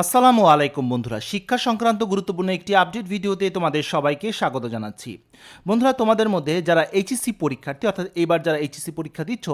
আসসালামু আলাইকুম বন্ধুরা। শিক্ষা সংক্রান্ত গুরুত্বপূর্ণ একটি আপডেট ভিডিওতে তোমাদের সবাইকে স্বাগত জানাচ্ছি। বন্ধুরা, তোমাদের মধ্যে যারা এইচএসসি পরীক্ষার্থী, অর্থাৎ এবার যারা এইচএসসি পরীক্ষা দিচ্ছ,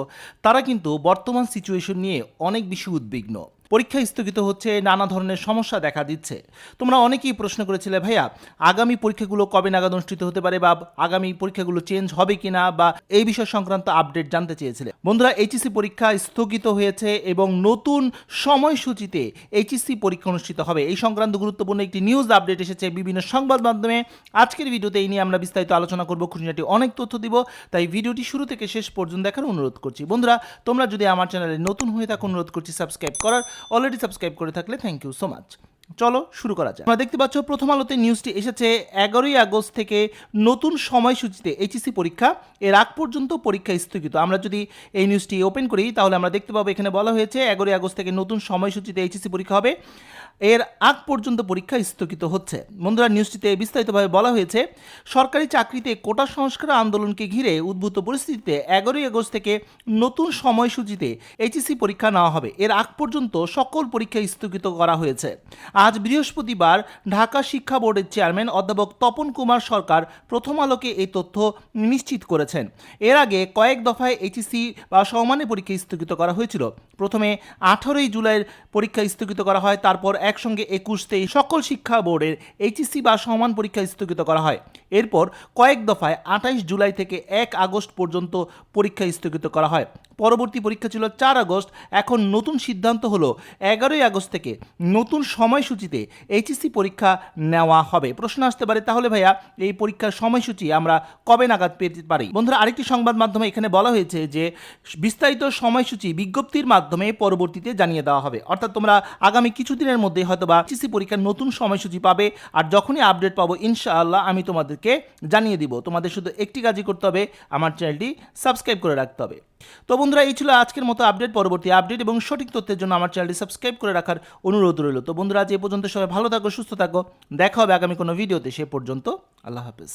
তারা কিন্তু বর্তমান সিচুয়েশন নিয়ে অনেক বেশি উদ্বিগ্ন। পরীক্ষা স্থগিত হচ্ছে, নানা ধরনের সমস্যা দেখা দিচ্ছে। তোমরা অনেকেই প্রশ্ন করেছিলে, ভাইয়া, আগামী পরীক্ষাগুলো কবে নাগাদ অনুষ্ঠিত হতে পারে বা আগামী পরীক্ষাগুলো চেঞ্জ হবে কিনা? বা এই বিষয় সংক্রান্ত আপডেট জানতে চেয়েছিলে। বন্ধুরা এইচএসসি পরীক্ষা স্থগিত হয়েছে এবং নতুন সময়সূচিতে এইচএসসি পরীক্ষা অনুষ্ঠিত হবে। এই সংক্রান্ত গুরুত্বপূর্ণ একটি নিউজ আপডেট এসেছে বিভিন্ন সংবাদ মাধ্যমে। আজকের ভিডিওতে এই নিয়ে আমরা বিস্তারিত আলোচনা করব। খুঁটিনাটি অনেক তথ্য দিব, তাই ভিডিওটি শুরু থেকে শেষ পর্যন্ত দেখার অনুরোধ করছি। বন্ধুরা, তোমরা যদি আমার চ্যানেলে নতুন হয়ে থাকো, অনুরোধ করছি সাবস্ক্রাইব করার। অলরেডি সাবস্ক্রাইব করে থাকলে থ্যাংক ইউ সো মাচ চলো শুরু করা যাক। তোমরা দেখতে পাচ্ছ প্রথম আলোতে নিউজটি এসেছে এগারোই আগস্ট থেকে নতুন সময়সূচিতে এইচএসসি পরীক্ষা। এর আগ পর্যন্ত পরীক্ষা স্থগিত। আমরা যদি এই নিউজটি ওপেন করি, তাহলে আমরা দেখতে পাবো এখানে বলা হয়েছে এগারোই আগস্ট থেকে নতুন সময়সূচিতে এইচএসসি পরীক্ষা হবে। এর আগ পর্যন্ত পরীক্ষা স্থগিত হচ্ছে। বন্ধুরা নিউজটিতে বিস্তারিতভাবে বলা হয়েছে, সরকারি চাকরিতে কোটা সংস্কার আন্দোলনকে ঘিরে উদ্ভূত পরিস্থিতিতে এগারোই আগস্ট থেকে নতুন সময়সূচিতে এইচএসসি পরীক্ষা নেওয়া হবে। এর আগ পর্যন্ত সকল পরীক্ষা স্থগিত করা হয়েছে। আজ বৃহস্পতিবার ঢাকা শিক্ষা বোর্ডের চেয়ারম্যান অধ্যাপক তপন কুমার সরকার প্রথম আলোকে এই তথ্য নিশ্চিত করেছেন। এর আগে কয়েক দফায় এইচএসসি বা সমানে পরীক্ষা স্থগিত করা হয়েছিল। প্রথমে আঠারোই জুলাইয়ের পরীক্ষা স্থগিত করা হয়, তারপর একসঙ্গে একুশ তেইশ। সকল শিক্ষা বোর্ডের এইচএসসি বা সমান পরীক্ষা স্থগিত করা হয়। এরপর কয়েক দফায় আঠাইশ জুলাই থেকে এক আগস্ট পর্যন্ত পরীক্ষা স্থগিত করা হয়। পরবর্তী পরীক্ষা ছিল চার আগস্ট, এখন নতুন সিদ্ধান্ত হলো এগারোই আগস্ট থেকে নতুন সময়সূচিতে এইচএসসি পরীক্ষা নেওয়া হবে। প্রশ্ন আসতে পারে, তাহলে ভাইয়া এই পরীক্ষার সময়সূচি আমরা কবে নাগাদ পেতে পারি? বন্ধুরা, আরেকটি সংবাদ মাধ্যমে এখানে বলা হয়েছে যে, বিস্তারিত সময়সূচি বিজ্ঞপ্তির মাধ্যমে পরবর্তীতে জানিয়ে দেওয়া হবে। অর্থাৎ তোমরা আগামী কিছুদিনের মধ্যে হয়তো বা এইচএসসি পরীক্ষার নতুন সময়সূচি পাবে, আর যখনই আপডেট পাবো, ইনশাআল্লাহ আমি তোমাদেরকে জানিয়ে দিব। তোমাদের শুধু একটি কাজই করতে হবে, আমার চ্যানেলটি সাবস্ক্রাইব করে রাখতে হবে। তো বন্ধুরা, এই ছিল আজকের মতো আপডেট, পরবর্তী আপডেট এবং সঠিক তথ্যের জন্য আমার চ্যানেলটি সাবস্ক্রাইব করে রাখার অনুরোধ রইল। তো বন্ধুরা, আজ এ পর্যন্ত সবাই ভালো থাকো, সুস্থ থাকো। দেখা হবে আগামী কোনো ভিডিওতে, সে পর্যন্ত আল্লাহ হাফেজ।